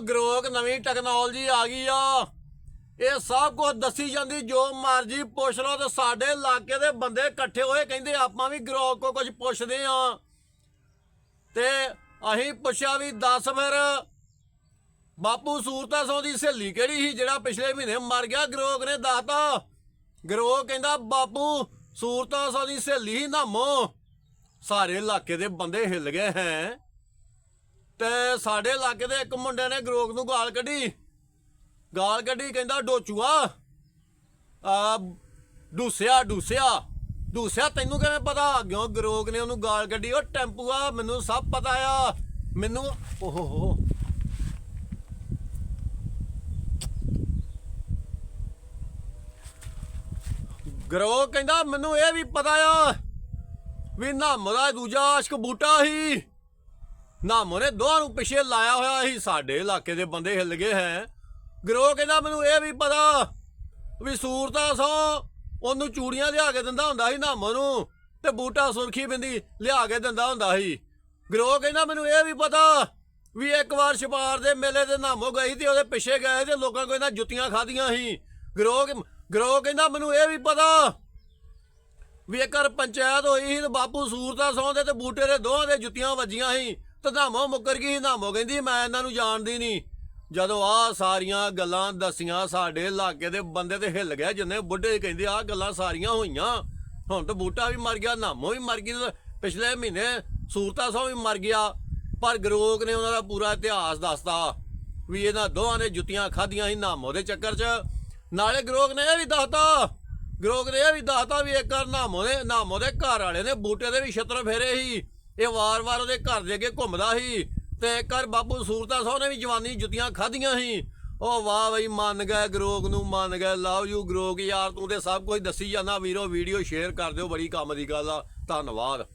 ਗਰੋਕ ਨਵੀਂ ਟੈਕਨੋਲੋਜੀ ਆ ਗਈ ਆ। ਇਹ ਸਭ ਕੁਝ ਦੱਸੀ ਜਾਂਦੀ, ਜੋ ਮਰਜ਼ੀ ਪੁੱਛ ਲਓ ਤੇ ਸਾਡੇ ਇਲਾਕੇ ਦੇ ਬੰਦੇ ਇਕੱਠੇ ਹੋਏ ਕਹਿੰਦੇ ਆਪਾਂ ਵੀ ਗਰੋਕ ਕੋ ਕੁਝ ਪੁੱਛਦੇ ਆ। ਤੇ ਅਸੀਂ ਪੁੱਛਿਆ ਵੀ ਦੱਸ ਫਿਰ, ਬਾਪੂ ਸੂਰਤਾ ਸੌ ਦੀ ਸਹੇਲੀ ਕਿਹੜੀ ਸੀ ਜਿਹੜਾ ਪਿਛਲੇ ਮਹੀਨੇ ਮਰ ਗਿਆ? ਗਰੋਕ ਨੇ ਦੱਸਤਾ। ਗਰੋਕ ਕਹਿੰਦਾ, ਬਾਪੂ ਸੂਰਤਾ ਸੌ ਦੀ ਸਹੇਲੀ ਸੀ, ਨਾਮੋ। ਸਾਰੇ ਇਲਾਕੇ ਦੇ ਬੰਦੇ ਹਿੱਲ ਗਏ ਹੈ। ਤੇ ਸਾਡੇ ਇਲਾਕੇ ਦੇ ਇੱਕ ਮੁੰਡੇ ਨੇ ਗਰੋਕ ਨੂੰ ਗਾਲ ਕੱਢੀ। ਗਾਲ ਕੱਢੀ, ਕਹਿੰਦਾ, ਡੋਚੂਆ, ਆ, ਡੂਸਿਆ ਡੂਸਿਆ ਡੂਸਿਆ, ਤੈਨੂੰ ਕਿਵੇਂ ਪਤਾ? ਕਿਉਂ ਗਰੋਕ ਨੇ ਉਹਨੂੰ ਗਾਲ ਕੱਢੀ? ਉਹ ਟੈਂਪੂਆ, ਮੈਨੂੰ ਸਭ ਪਤਾ ਆ। ਮੈਨੂੰ, ਓਹੋ, ਹੋ ਕਹਿੰਦਾ, ਮੈਨੂੰ ਇਹ ਵੀ ਪਤਾ ਆ ਵੀ ਨਾਮ ਦਾ ਦੂਜਾ ਆਸ਼ਕ ਬੂਟਾ ਸੀ ਨਾਮੋ ਨੇ ਦੋਹਾਂ ਨੂੰ ਪਿੱਛੇ ਲਾਇਆ ਹੋਇਆ ਸੀ। ਸਾਡੇ ਇਲਾਕੇ ਦੇ ਬੰਦੇ ਹਿੱਲ ਗਏ ਹੈ। ਗਰੋਹ ਕਹਿੰਦਾ, ਮੈਨੂੰ ਇਹ ਵੀ ਪਤਾ ਵੀ ਸੂਰਤਾ ਸੋ, ਉਹਨੂੰ ਚੂੜੀਆਂ ਲਿਆ ਕੇ ਦਿੰਦਾ ਹੁੰਦਾ ਸੀ ਨਾਮੋ ਨੂੰ ਤੇ ਬੂਟਾ ਸੁਰਖੀ ਬਿੰਦੀ ਲਿਆ ਕੇ ਦਿੰਦਾ ਹੁੰਦਾ ਸੀ। ਗਰੋਹ ਕਹਿੰਦਾ, ਮੈਨੂੰ ਇਹ ਵੀ ਪਤਾ ਵੀ ਇੱਕ ਵਾਰ ਛਪਾਰ ਦੇ ਮੇਲੇ ਤੇ ਨਾਮੋ ਗਈ ਤੇ ਉਹਦੇ ਪਿੱਛੇ ਗਏ ਤੇ ਲੋਕਾਂ ਕੋਲ ਇਹਨਾਂ ਜੁੱਤੀਆਂ ਖਾਧੀਆਂ ਸੀ। ਗਰੋਹ ਗਰੋਹ ਕਹਿੰਦਾ, ਮੈਨੂੰ ਇਹ ਵੀ ਪਤਾ ਵੀ ਇੱਕ ਵਾਰ ਪੰਚਾਇਤ ਹੋਈ ਸੀ ਤੇ ਬਾਪੂ ਸੂਰਤਾ ਸੌਂ ਦੇ ਤੇ ਬੂਟੇ ਦੇ ਦੋਹਾਂ ਦੇ ਜੁੱਤੀਆਂ ਵੱਜੀਆਂ ਸੀ। ਤੇ ਨਾਮੋ ਮੁੱਕਰ ਗਈ ਨਾਮੋ ਕਹਿੰਦੀ ਮੈਂ ਇਹਨਾਂ ਨੂੰ ਜਾਣਦੀ ਨਹੀਂ। ਜਦੋਂ ਆ ਸਾਰੀਆਂ ਗੱਲਾਂ ਦਸੀਆਂ, ਸਾਡੇ ਇਲਾਕੇ ਦੇ ਬੰਦੇ ਤੇ ਹਿੱਲ ਗਏ ਜਿੰਨੇ ਬੁੱਢੇ ਕਹਿੰਦੇ ਆ ਗੱਲਾਂ ਸਾਰੀਆਂ ਹੋਈਆਂ। ਹੁਣ ਤਾਂ ਬੂਟਾ ਵੀ ਮਰ ਗਿਆ ਨਾਮੋ ਵੀ ਮਰ ਗਈ ਪਿਛਲੇ ਮਹੀਨੇ ਸੂਰਤਾ ਸੌਂ ਵੀ ਮਰ ਗਿਆ। ਪਰ ਗਰੋਕ ਨੇ ਉਹਨਾਂ ਦਾ ਪੂਰਾ ਇਤਿਹਾਸ ਦੱਸਤਾ ਵੀ ਇਹਨਾਂ ਦੋਹਾਂ ਨੇ ਜੁੱਤੀਆਂ ਖਾਧੀਆਂ ਸੀ ਨਾਮੋ ਦੇ ਚੱਕਰ 'ਚ। ਨਾਲੇ ਗਰੋਕ ਨੇ ਇਹ ਵੀ ਦੱਸਤਾ, ਗਰੋਕ ਨੇ ਇਹ ਵੀ ਦੱਸਤਾ ਵੀ ਇੱਕ ਵਾਰ ਨਾਮੋ ਦੇ ਨਾਮੋ ਦੇ ਘਰ ਵਾਲੇ ਨੇ ਬੂਟੇ ਦੇ ਵੀ ਛਤਰ ਫੇਰੇ ਸੀ। ਇਹ ਵਾਰ-ਵਾਰ ਉਹਦੇ ਘਰ ਦੇ ਅੱਗੇ ਘੁੰਮਦਾ ਸੀ ਤੇ ਇੱਕ ਵਾਰ ਬਾਪੂ ਸੂਰਤਾ ਸੋਹਣੇ ਵੀ ਜਵਾਨੀ ਜੁੱਤੀਆਂ ਖਾਧੀਆਂ ਸੀ। ਉਹ ਵਾਹ ਬਈ ਮੰਨ ਗਏ ਗਰੋਕ ਨੂੰ, ਮੰਨ ਗਏ, ਲਵ ਯੂ ਗਰੋਕ ਯਾਰ ਤੂੰ ਤੇ ਸਭ ਕੁਝ ਦੱਸੀ ਜਾਂਦਾ। ਵੀਰੋ ਵੀਡੀਓ ਸ਼ੇਅਰ ਕਰ ਦਿਓ, ਬੜੀ ਕੰਮ ਦੀ ਗੱਲ ਆ। ਧੰਨਵਾਦ।